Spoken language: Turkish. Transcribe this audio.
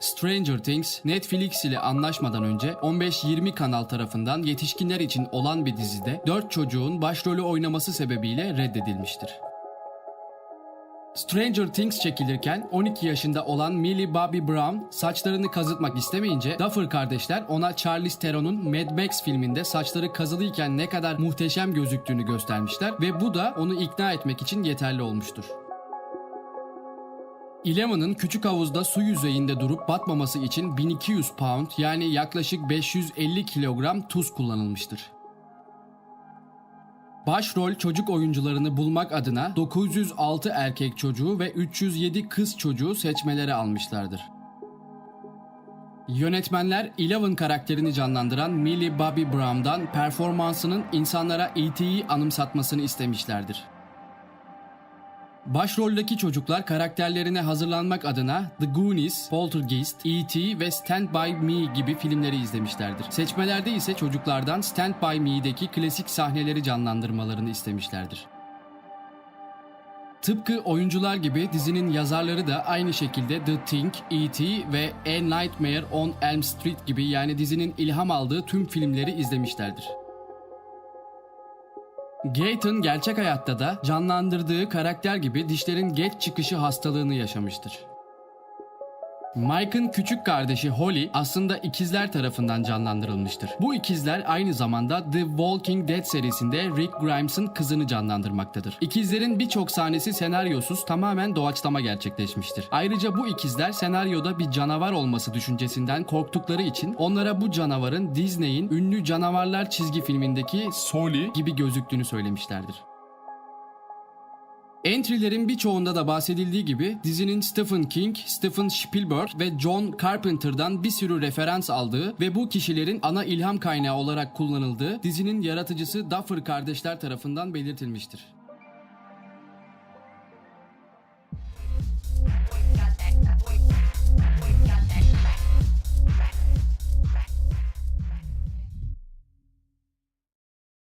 Stranger Things, Netflix ile anlaşmadan önce 15-20 kanal tarafından yetişkinler için olan bir dizide 4 çocuğun başrolü oynaması sebebiyle reddedilmiştir. Stranger Things çekilirken 12 yaşında olan Millie Bobby Brown saçlarını kazıtmak istemeyince Duffer kardeşler ona Charlize Theron'un Mad Max filminde saçları kazılıyken ne kadar muhteşem gözüktüğünü göstermişler ve bu da onu ikna etmek için yeterli olmuştur. Eleven'ın küçük havuzda su yüzeyinde durup batmaması için 1200 pound yani yaklaşık 550 kilogram tuz kullanılmıştır. Başrol çocuk oyuncularını bulmak adına 906 erkek çocuğu ve 307 kız çocuğu seçmelere almışlardır. Yönetmenler Eleven karakterini canlandıran Millie Bobby Brown'dan performansının insanlara E.T.'yi anımsatmasını istemişlerdir. Başroldeki çocuklar karakterlerine hazırlanmak adına The Goonies, Poltergeist, E.T. ve Stand By Me gibi filmleri izlemişlerdir. Seçmelerde ise çocuklardan Stand By Me'deki klasik sahneleri canlandırmalarını istemişlerdir. Tıpkı oyuncular gibi dizinin yazarları da aynı şekilde The Thing, E.T. ve A Nightmare on Elm Street gibi yani dizinin ilham aldığı tüm filmleri izlemişlerdir. Gaten gerçek hayatta da canlandırdığı karakter gibi dişlerin geç çıkışı hastalığını yaşamıştır. Mike'ın küçük kardeşi Holly aslında ikizler tarafından canlandırılmıştır. Bu ikizler aynı zamanda The Walking Dead serisinde Rick Grimes'ın kızını canlandırmaktadır. İkizlerin birçok sahnesi senaryosuz tamamen doğaçlama gerçekleşmiştir. Ayrıca bu ikizler senaryoda bir canavar olması düşüncesinden korktukları için onlara bu canavarın Disney'in ünlü canavarlar çizgi filmindeki Sully gibi gözüktüğünü söylemişlerdir. Entry'lerin birçoğunda da bahsedildiği gibi dizinin Stephen King, Steven Spielberg ve John Carpenter'dan bir sürü referans aldığı ve bu kişilerin ana ilham kaynağı olarak kullanıldığı dizinin yaratıcısı Duffer kardeşler tarafından belirtilmiştir.